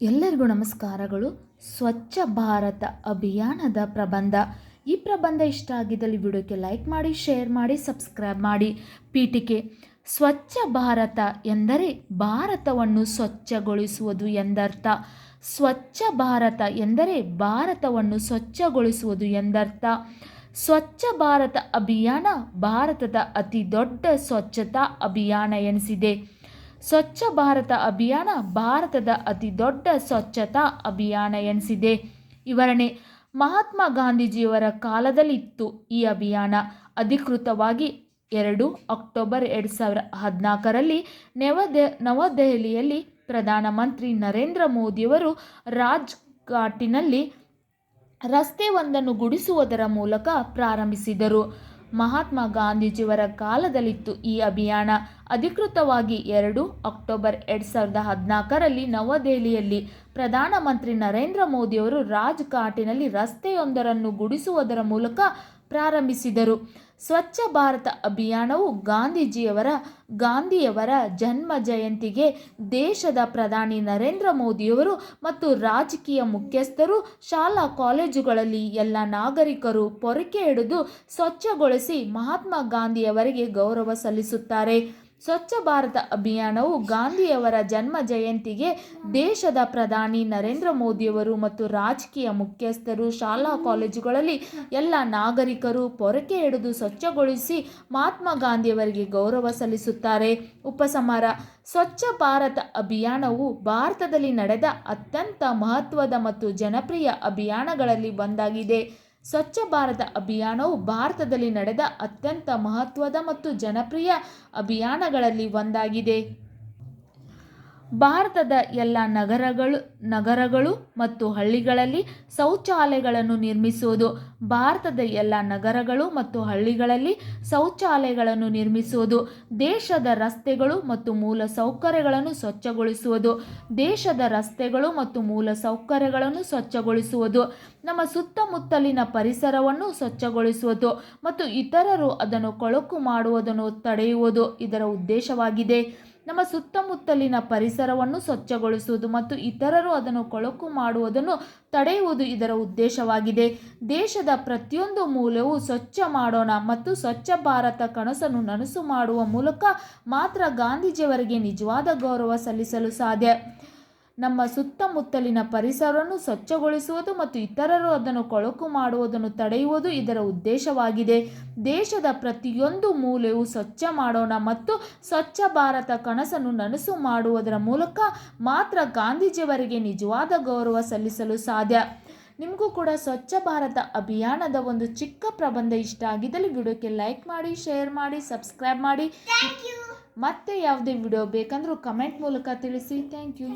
ಎಲ್ಲರಿಗೂ ನಮಸ್ಕಾರಗಳು. ಸ್ವಚ್ಛ ಭಾರತ ಅಭಿಯಾನದ ಪ್ರಬಂಧ. ಈ ಪ್ರಬಂಧ ಇಷ್ಟ ಆಗಿದ್ದಲ್ಲಿ ವಿಡಿಯೋಕ್ಕೆ ಲೈಕ್ ಮಾಡಿ, ಶೇರ್ ಮಾಡಿ, ಸಬ್ಸ್ಕ್ರೈಬ್ ಮಾಡಿ. ಪೀಠಿಕೆ, ಸ್ವಚ್ಛ ಭಾರತ ಎಂದರೆ ಭಾರತವನ್ನು ಸ್ವಚ್ಛಗೊಳಿಸುವುದು ಎಂದರ್ಥ. ಸ್ವಚ್ಛ ಭಾರತ ಎಂದರೆ ಭಾರತವನ್ನು ಸ್ವಚ್ಛಗೊಳಿಸುವುದು ಎಂದರ್ಥ. ಸ್ವಚ್ಛ ಭಾರತ ಅಭಿಯಾನ ಭಾರತದ ಅತಿ ದೊಡ್ಡ ಸ್ವಚ್ಛತಾ ಅಭಿಯಾನ ಎನಿಸಿದೆ. ಸ್ವಚ್ಛ ಭಾರತ ಅಭಿಯಾನ ಭಾರತದ ಅತಿ ದೊಡ್ಡ ಸ್ವಚ್ಛತಾ ಅಭಿಯಾನ ಎನಿಸಿದೆ. ವಿವರಣೆ, ಮಹಾತ್ಮ ಗಾಂಧೀಜಿಯವರ ಕಾಲದಲ್ಲಿತ್ತು ಈ ಅಭಿಯಾನ. ಅಧಿಕೃತವಾಗಿ ಎರಡು ಅಕ್ಟೋಬರ್ ಎರಡು ಸಾವಿರ ಹದಿನಾಲ್ಕರಲ್ಲಿ ನವದೆ ನವದೆಹಲಿಯಲ್ಲಿ ಪ್ರಧಾನಮಂತ್ರಿ ನರೇಂದ್ರ ಮೋದಿಯವರು ರಾಜ್ಘಾಟಿನಲ್ಲಿ ರಸ್ತೆ ಒಂದನ್ನು ಗುಡಿಸುವುದರ ಮೂಲಕ ಪ್ರಾರಂಭಿಸಿದರು. ಮಹಾತ್ಮ ಗಾಂಧೀಜಿಯವರ ಕಾಲದಲ್ಲಿತ್ತು ಈ ಅಭಿಯಾನ. ಅಧಿಕೃತವಾಗಿ ಎರಡು ಅಕ್ಟೋಬರ್ ಎರಡು ಸಾವಿರದ ಹದಿನಾಲ್ಕರಲ್ಲಿ ನವದೆಹಲಿಯಲ್ಲಿ ಪ್ರಧಾನಮಂತ್ರಿ ನರೇಂದ್ರ ಮೋದಿಯವರು ರಾಜ್ಘಾಟಿನಲ್ಲಿ ರಸ್ತೆಯೊಂದರನ್ನು ಗುಡಿಸುವುದರ ಮೂಲಕ ಪ್ರಾರಂಭಿಸಿದರು. ಸ್ವಚ್ಛ ಭಾರತ ಅಭಿಯಾನವು ಗಾಂಧೀಜಿಯವರ, ಗಾಂಧಿಯವರ ಜನ್ಮ ಜಯಂತಿಗೆ ದೇಶದ ಪ್ರಧಾನಿ ನರೇಂದ್ರ ಮೋದಿಯವರು ಮತ್ತು ರಾಜಕೀಯ ಮುಖ್ಯಸ್ಥರು ಶಾಲಾ ಕಾಲೇಜುಗಳಲ್ಲಿ ಎಲ್ಲ ನಾಗರಿಕರು ಪೊರಕೆ ಹಿಡಿದು ಸ್ವಚ್ಛಗೊಳಿಸಿ ಮಹಾತ್ಮ ಗಾಂಧಿಯವರಿಗೆ ಗೌರವ ಸಲ್ಲಿಸುತ್ತಾರೆ. ಸ್ವಚ್ಛ ಭಾರತ ಅಭಿಯಾನವು ಗಾಂಧಿಯವರ ಜನ್ಮ ಜಯಂತಿಗೆ ದೇಶದ ಪ್ರಧಾನಿ ನರೇಂದ್ರ ಮೋದಿಯವರು ಮತ್ತು ರಾಜಕೀಯ ಮುಖ್ಯಸ್ಥರು ಶಾಲಾ ಕಾಲೇಜುಗಳಲ್ಲಿ ಎಲ್ಲ ನಾಗರಿಕರು ಪೊರಕೆ ಹಿಡಿದು ಸ್ವಚ್ಛಗೊಳಿಸಿ ಮಹಾತ್ಮ ಗಾಂಧಿಯವರಿಗೆ ಗೌರವ ಸಲ್ಲಿಸುತ್ತಾರೆ. ಉಪಸಮಾರ ಸ್ವಚ್ಛ ಭಾರತ ಅಭಿಯಾನವು ಭಾರತದಲ್ಲಿ ನಡೆದ ಅತ್ಯಂತ ಮಹತ್ವದ ಮತ್ತು ಜನಪ್ರಿಯ ಅಭಿಯಾನಗಳಲ್ಲಿ ಒಂದಾಗಿದೆ. ಸ್ವಚ್ಛ ಭಾರತ ಅಭಿಯಾನವು ಭಾರತದಲ್ಲಿ ನಡೆದ ಅತ್ಯಂತ ಮಹತ್ವದ ಮತ್ತು ಜನಪ್ರಿಯ ಅಭಿಯಾನಗಳಲ್ಲಿ ಒಂದಾಗಿದೆ. ಭಾರತದ ಎಲ್ಲ ನಗರಗಳು ನಗರಗಳು ಮತ್ತು ಹಳ್ಳಿಗಳಲ್ಲಿ ಶೌಚಾಲಯಗಳನ್ನು ನಿರ್ಮಿಸುವುದು, ಭಾರತದ ಎಲ್ಲ ನಗರಗಳು ಮತ್ತು ಹಳ್ಳಿಗಳಲ್ಲಿ ಶೌಚಾಲಯಗಳನ್ನು ನಿರ್ಮಿಸುವುದು, ದೇಶದ ರಸ್ತೆಗಳು ಮತ್ತು ಮೂಲ ಸೌಕರ್ಯಗಳನ್ನು ಸ್ವಚ್ಛಗೊಳಿಸುವುದು, ದೇಶದ ರಸ್ತೆಗಳು ಮತ್ತು ಮೂಲ ಸೌಕರ್ಯಗಳನ್ನು ಸ್ವಚ್ಛಗೊಳಿಸುವುದು, ನಮ್ಮ ಸುತ್ತಮುತ್ತಲಿನ ಪರಿಸರವನ್ನು ಸ್ವಚ್ಛಗೊಳಿಸುವುದು ಮತ್ತು ಇತರರು ಅದನ್ನು ಕೊಳಕು ಮಾಡುವುದನ್ನು ತಡೆಯುವುದು ಇದರ ಉದ್ದೇಶವಾಗಿದೆ. ನಮ್ಮ ಸುತ್ತಮುತ್ತಲಿನ ಪರಿಸರವನ್ನು ಸ್ವಚ್ಛಗೊಳಿಸುವುದು ಮತ್ತು ಇತರರು ಅದನ್ನು ಕೊಳಕು ಮಾಡುವುದನ್ನು ತಡೆಯುವುದು ಇದರ ಉದ್ದೇಶವಾಗಿದೆ. ದೇಶದ ಪ್ರತಿಯೊಂದು ಮೂಲೆಯೂ ಸ್ವಚ್ಛ ಮಾಡೋಣ ಮತ್ತು ಸ್ವಚ್ಛ ಭಾರತ ಕನಸನ್ನು ನನಸು ಮಾಡುವ ಮೂಲಕ ಮಾತ್ರ ಗಾಂಧೀಜಿಯವರಿಗೆ ನಿಜವಾದ ಗೌರವ ಸಲ್ಲಿಸಲು ಸಾಧ್ಯ. ನಮ್ಮ ಸುತ್ತಮುತ್ತಲಿನ ಪರಿಸರವನ್ನು ಸ್ವಚ್ಛಗೊಳಿಸುವುದು ಮತ್ತು ಇತರರು ಅದನ್ನು ಕೊಳಕು ಮಾಡುವುದನ್ನು ತಡೆಯುವುದು ಇದರ ಉದ್ದೇಶವಾಗಿದೆ. ದೇಶದ ಪ್ರತಿಯೊಂದು ಮೂಲೆಯೂ ಸ್ವಚ್ಛ ಮಾಡೋಣ ಮತ್ತು ಸ್ವಚ್ಛ ಭಾರತ ಕನಸನ್ನು ನನಸು ಮಾಡುವುದರ ಮೂಲಕ ಮಾತ್ರ ಗಾಂಧೀಜಿಯವರಿಗೆ ನಿಜವಾದ ಗೌರವ ಸಲ್ಲಿಸಲು ಸಾಧ್ಯ. ನಿಮಗೂ ಕೂಡ ಸ್ವಚ್ಛ ಭಾರತ ಅಭಿಯಾನದ ಒಂದು ಚಿಕ್ಕ ಪ್ರಬಂಧ ಇಷ್ಟ ಆಗಿದ್ದಲ್ಲಿ ವಿಡಿಯೋಕ್ಕೆ ಲೈಕ್ ಮಾಡಿ ಶೇರ್ ಮಾಡಿ ಸಬ್ಸ್ಕ್ರೈಬ್ ಮಾಡಿ. ಮತ್ತೆ ಯಾವುದೇ ವಿಡಿಯೋ ಬೇಕಂದರೂ ಕಮೆಂಟ್ ಮೂಲಕ ತಿಳಿಸಿ. Thank you.